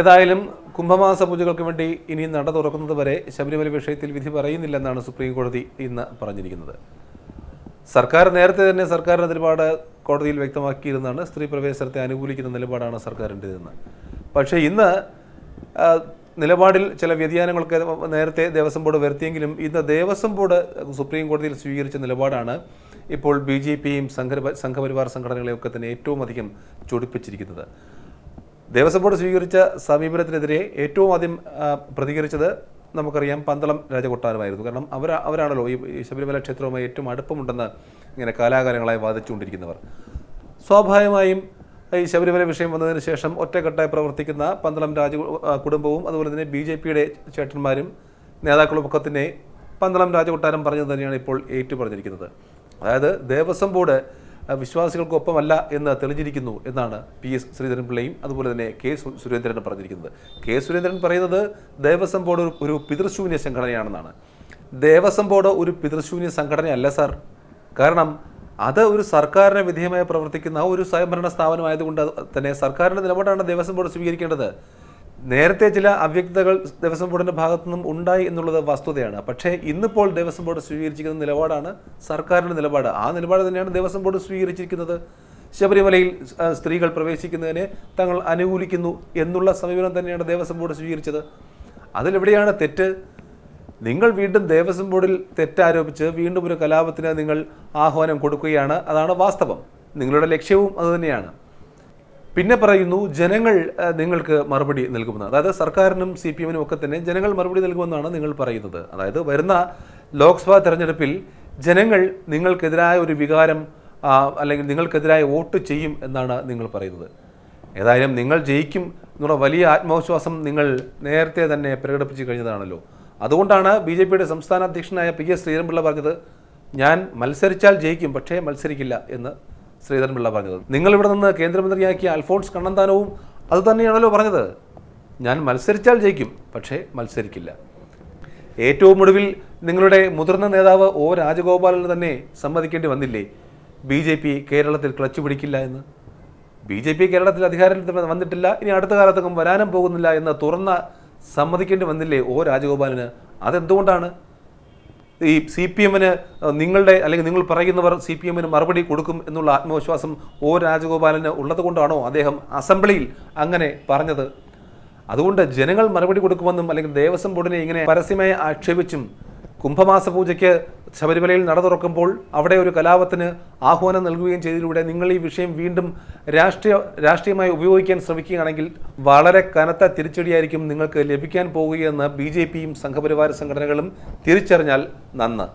ഏതായാലും കുംഭമാസ പൂജകൾക്ക് വേണ്ടി ഇനി നട തുറക്കുന്നത് വരെ ശബരിമല വിഷയത്തിൽ വിധി പറയുന്നില്ലെന്നാണ് സുപ്രീം കോടതി ഇന്ന് പറഞ്ഞിരിക്കുന്നത്. സർക്കാർ നേരത്തെ തന്നെ സർക്കാരിന്റെ നിലപാട് കോടതിയിൽ വ്യക്തമാക്കിയിരുന്നാണ് സ്ത്രീ പ്രവേശനത്തെ അനുകൂലിക്കുന്ന നിലപാടാണ് സർക്കാരിന്റെതെന്ന്. പക്ഷേ ഇന്ന് നിലപാടിൽ ചില വ്യതിയാനങ്ങളൊക്കെ നേരത്തെ ദേവസ്വം ബോർഡ് വരുത്തിയെങ്കിലും ഇന്ന് ദേവസ്വം ബോർഡ് സുപ്രീം കോടതിയിൽ സ്വീകരിച്ച നിലപാടാണ് ഇപ്പോൾ ബി ജെ പിയും സംഘ സംഘപരിവാർ സംഘടനകളെയൊക്കെ തന്നെ ഏറ്റവും അധികം ചൊടിപ്പിച്ചിരിക്കുന്നത്. ദേവസ്വം ബോർഡ് സ്വീകരിച്ച സമീപനത്തിനെതിരെ ഏറ്റവും ആദ്യം പ്രതികരിച്ചത് നമുക്കറിയാം പന്തളം രാജകൊട്ടാരമായിരുന്നു. കാരണം അവർ അവരാണല്ലോ ഈ ശബരിമല ക്ഷേത്രവുമായി ഏറ്റവും അടുപ്പമുണ്ടെന്ന് ഇങ്ങനെ കാലാകാലങ്ങളായി വാദിച്ചുകൊണ്ടിരിക്കുന്നവർ. സ്വാഭാവികമായും ഈ ശബരിമല വിഷയം വന്നതിന് ശേഷം ഒറ്റക്കെട്ടായി പ്രവർത്തിക്കുന്ന പന്തളം രാജ കുടുംബവും അതുപോലെ തന്നെ ബി ജെ പിയുടെ ചേട്ടന്മാരും നേതാക്കളും ഒക്കെ തന്നെ പന്തളം രാജകൊട്ടാരം പറഞ്ഞത് തന്നെയാണ് ഇപ്പോൾ ഏറ്റു പറഞ്ഞിരിക്കുന്നത് അതായത് ദേവസ്വം ബോർഡ് വിശ്വാസികൾക്കൊപ്പമല്ല എന്ന് തെളിഞ്ഞിരിക്കുന്നു എന്നാണ് പി എസ് ശ്രീധരൻപിള്ളയും അതുപോലെ തന്നെ കെ സുരേന്ദ്രൻ പറഞ്ഞിരിക്കുന്നത്. കെ സുരേന്ദ്രൻ പറയുന്നത് ദേവസ്വം ബോർഡ് ഒരു- ഒരു പിതൃശൂന്യ സംഘടനയാണെന്നാണ്. ദേവസ്വം ബോർഡ് ഒരു പിതൃശൂന്യ സംഘടനയല്ല സാർ. കാരണം അത് ഒരു സർക്കാരിന് വിധേയമായി പ്രവർത്തിക്കുന്ന ഒരു സ്വയംഭരണ സ്ഥാപനമായതുകൊണ്ട് തന്നെ സർക്കാരിന്റെ നിലപാടാണ് ദേവസ്വം ബോർഡ് സ്വീകരിക്കേണ്ടത്. നേരത്തെ ചില അവ്യക്തതകൾ ദേവസ്വം ബോർഡിന്റെ ഭാഗത്തു നിന്നും ഉണ്ടായി എന്നുള്ളത് വസ്തുതയാണ്. പക്ഷേ ഇന്നിപ്പോൾ ദേവസ്വം ബോർഡ് സ്വീകരിച്ചിരിക്കുന്ന നിലപാടാണ് സർക്കാരിന്റെ നിലപാട്. ആ നിലപാട് തന്നെയാണ് ദേവസ്വം ബോർഡ് സ്വീകരിച്ചിരിക്കുന്നത്. ശബരിമലയിൽ സ്ത്രീകൾ പ്രവേശിക്കുന്നതിനെ തങ്ങൾ അനുകൂലിക്കുന്നു എന്നുള്ള സമീപനം തന്നെയാണ് ദേവസ്വം ബോർഡ് സ്വീകരിച്ചത്. അതിലെവിടെയാണ് തെറ്റ്? നിങ്ങൾ വീണ്ടും ദേവസ്വം ബോർഡിൽ തെറ്റാരോപിച്ച് വീണ്ടും ഒരു കലാപത്തിന് നിങ്ങൾ ആഹ്വാനം കൊടുക്കുകയാണ്. അതാണ് വാസ്തവം. നിങ്ങളുടെ ലക്ഷ്യവും അതുതന്നെയാണ് പിന്നെ പറയുന്നു ജനങ്ങൾ നിങ്ങൾക്ക് മറുപടി നൽകുമെന്ന്. അതായത് സർക്കാരിനും സി പി എമ്മിനും ഒക്കെ തന്നെ ജനങ്ങൾ മറുപടി നൽകുമെന്നാണ് നിങ്ങൾ പറയുന്നത്. അതായത് വരുന്ന ലോക്സഭാ തെരഞ്ഞെടുപ്പിൽ ജനങ്ങൾ നിങ്ങൾക്കെതിരായ ഒരു വികാരം അല്ലെങ്കിൽ നിങ്ങൾക്കെതിരായ വോട്ട് ചെയ്യും എന്നാണ് നിങ്ങൾ പറയുന്നത്. ഏതായാലും നിങ്ങൾ ജയിക്കും എന്നുള്ള വലിയ ആത്മവിശ്വാസം നിങ്ങൾ നേരത്തെ തന്നെ പ്രകടിപ്പിച്ചു കഴിഞ്ഞതാണല്ലോ. അതുകൊണ്ടാണ് ബി ജെ പിയുടെ സംസ്ഥാന അധ്യക്ഷനായ പി എസ് ശ്രീധരൻപിള്ള പറഞ്ഞത് ഞാൻ മത്സരിച്ചാൽ ജയിക്കും പക്ഷേ മത്സരിക്കില്ല എന്ന്. ശ്രീധരൻപിള്ള പറഞ്ഞത്. നിങ്ങൾ ഇവിടെ നിന്ന് കേന്ദ്രമന്ത്രിയാക്കിയ അൽഫോൺസ് കണ്ണന്താനവും അത് തന്നെയാണല്ലോ പറഞ്ഞത്. ഞാൻ മത്സരിച്ചാൽ ജയിക്കും പക്ഷേ മത്സരിക്കില്ല. ഏറ്റവും ഒടുവിൽ നിങ്ങളുടെ മുതിർന്ന നേതാവ് ഒ രാജഗോപാലിന് തന്നെ സമ്മതിക്കേണ്ടി വന്നില്ലേ? ബി ജെ പി കേരളത്തിൽ ക്ലച്ച് പിടിക്കില്ല എന്ന്. ബി ജെ പി കേരളത്തിൽ അധികാരത്തിൽ വന്നിട്ടില്ല ഇനി അടുത്ത കാലത്തൊന്നും വരാനും പോകുന്നില്ല എന്ന് തുറന്ന സമ്മതിക്കേണ്ടി വന്നില്ലേ ഒ രാജഗോപാലിന്? അതെന്തുകൊണ്ടാണ്? ഈ സി പി എമ്മിന് നിങ്ങളുടെ അല്ലെങ്കിൽ നിങ്ങൾ പറയുന്നവർ സി പി എമ്മിന് മറുപടി കൊടുക്കും എന്നുള്ള ആത്മവിശ്വാസം ഒ രാജഗോപാലന് ഉള്ളത് കൊണ്ടാണോ അദ്ദേഹം അസംബ്ലിയിൽ അങ്ങനെ പറഞ്ഞത്? അതുകൊണ്ട് ജനങ്ങൾ മറുപടി കൊടുക്കുമെന്നും അല്ലെങ്കിൽ ദേവസ്വം ബോർഡിനെ ഇങ്ങനെ പരസ്യമായി ആക്ഷേപിച്ചും കുംഭമാസ പൂജയ്ക്ക് ശബരിമലയിൽ നട തുറക്കുമ്പോൾ അവിടെ ഒരു കലാപത്തിന് ആഹ്വാനം നൽകുകയും ചെയ്തതിലൂടെ നിങ്ങൾ ഈ വിഷയം വീണ്ടും രാഷ്ട്രീയ രാഷ്ട്രീയമായി ഉപയോഗിക്കാൻ ശ്രമിക്കുകയാണെങ്കിൽ വളരെ കനത്ത തിരിച്ചടിയായിരിക്കും നിങ്ങൾക്ക് ലഭിക്കാൻ പോകുകയെന്ന് ബി ജെ പിയും സംഘപരിവാര സംഘടനകളും തിരിച്ചറിഞ്ഞാൽ നന്ന്.